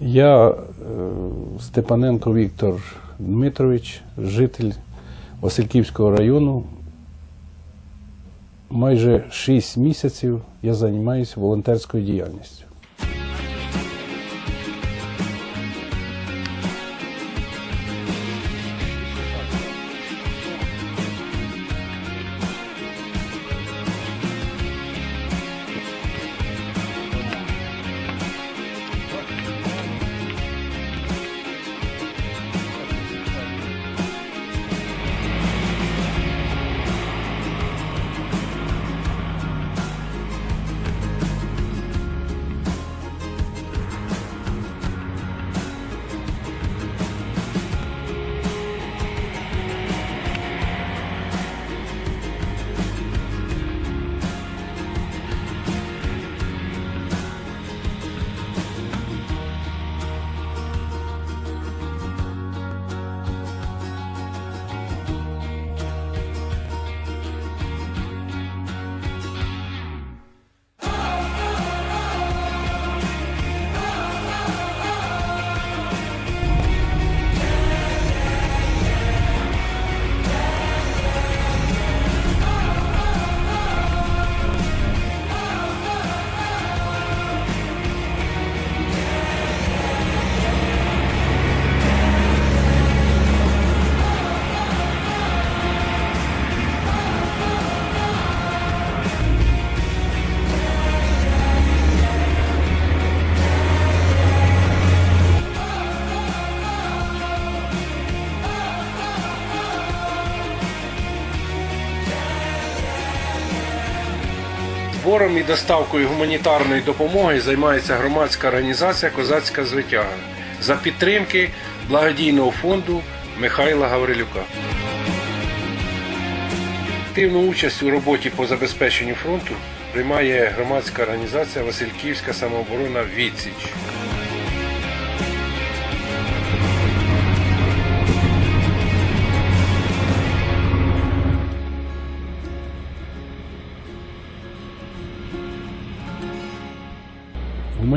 Я е, Степаненко Віктор Дмитрович, житель Васильківського району. Майже 6 місяців я займаюся волонтерською діяльністю. Збором і доставкою гуманітарної допомоги займається громадська організація Козацька звитяга за підтримки благодійного фонду Михайла Гаврилюка. Активну участь у роботі по забезпеченню фронту приймає громадська організація Васильківська самооборона Відсіч.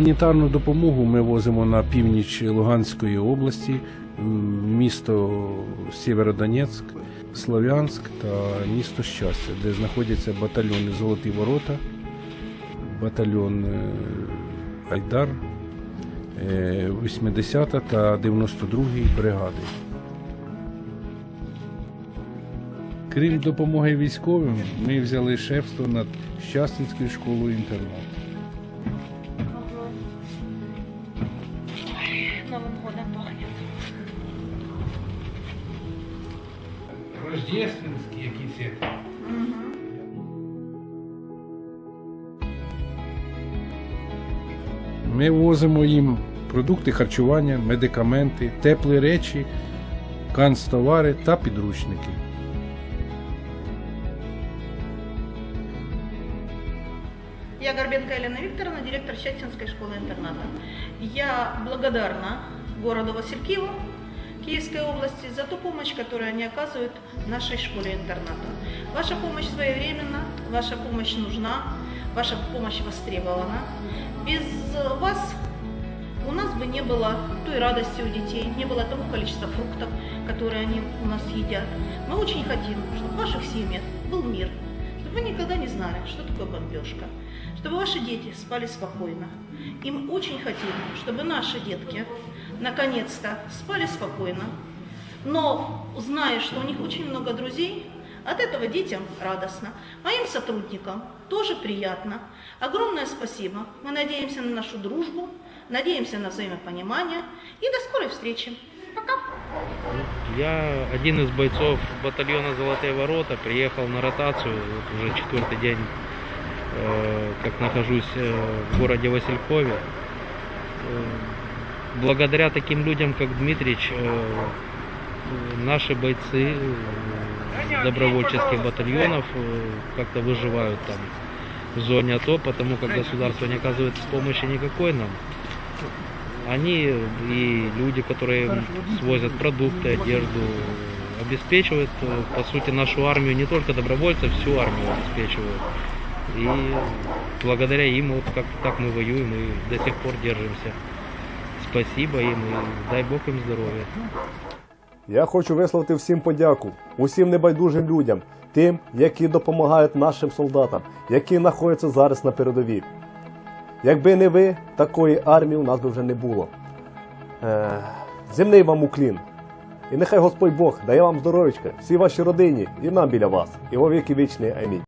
Гуманітарну допомогу ми возимо на північ Луганської області, місто Сєвєродонецьк, Слов'янськ та місто Щастя, де знаходяться батальйони Золоті Ворота, батальйон е, Айдар, е, 80 та 92 бригади. Крім допомоги військовим, ми взяли шефство над Щастинською школою інтернату. Годом пахнет. Рождественські якісь. Ми возимо їм продукти харчування, медикаменти, теплі речі, канцтовари та підручники. Я Горбенко Елена Викторовна, директор Щастинской школы-интерната. Я благодарна городу Василькиву, Киевской области, за ту помощь, которую они оказывают нашей школе-интерната. Ваша помощь своевременна, ваша помощь нужна, ваша помощь востребована. Без вас у нас бы не было той радости у детей, не было того количества фруктов, которые они у нас едят. Мы очень хотим, чтобы в ваших семьях был мир, чтобы вы никогда не знали, что такое бомбежка, чтобы ваши дети спали спокойно. И мы очень хотим, чтобы наши детки наконец-то спали спокойно, но зная, что у них очень много друзей, от этого детям радостно. Моим сотрудникам тоже приятно. Огромное спасибо. Мы надеемся на нашу дружбу, надеемся на взаимопонимание и до скорой встречи. Пока! Я один из бойцов батальона «Золотые ворота», приехал на ротацию, вот уже четвертый день, э, как нахожусь э, в городе Василькове. Благодаря таким людям, как Дмитрич, э, наши бойцы э, добровольческих батальонов э, как-то выживают там в зоне АТО, потому как государство не оказывает помощи никакой нам. Они и люди, которые свозят продукты, одежду, обеспечивают, по сути, нашу армию, не только добровольцев, всю армию обеспечивают. И благодаря им вот как так мы воюем и до сих пор держимся. Спасибо им и дай Бог им здоровья. Я хочу висловити всім подяку, усім небайдужим людям, тим, які допомагають нашим солдатам, які знаходяться зараз на передовій. Якби не ви, такої армії у нас би вже не було. Е, земний вам уклін. І нехай Господь Бог дає вам здоров'ячка, всій вашій родині і нам біля вас. І во вічні. Амінь.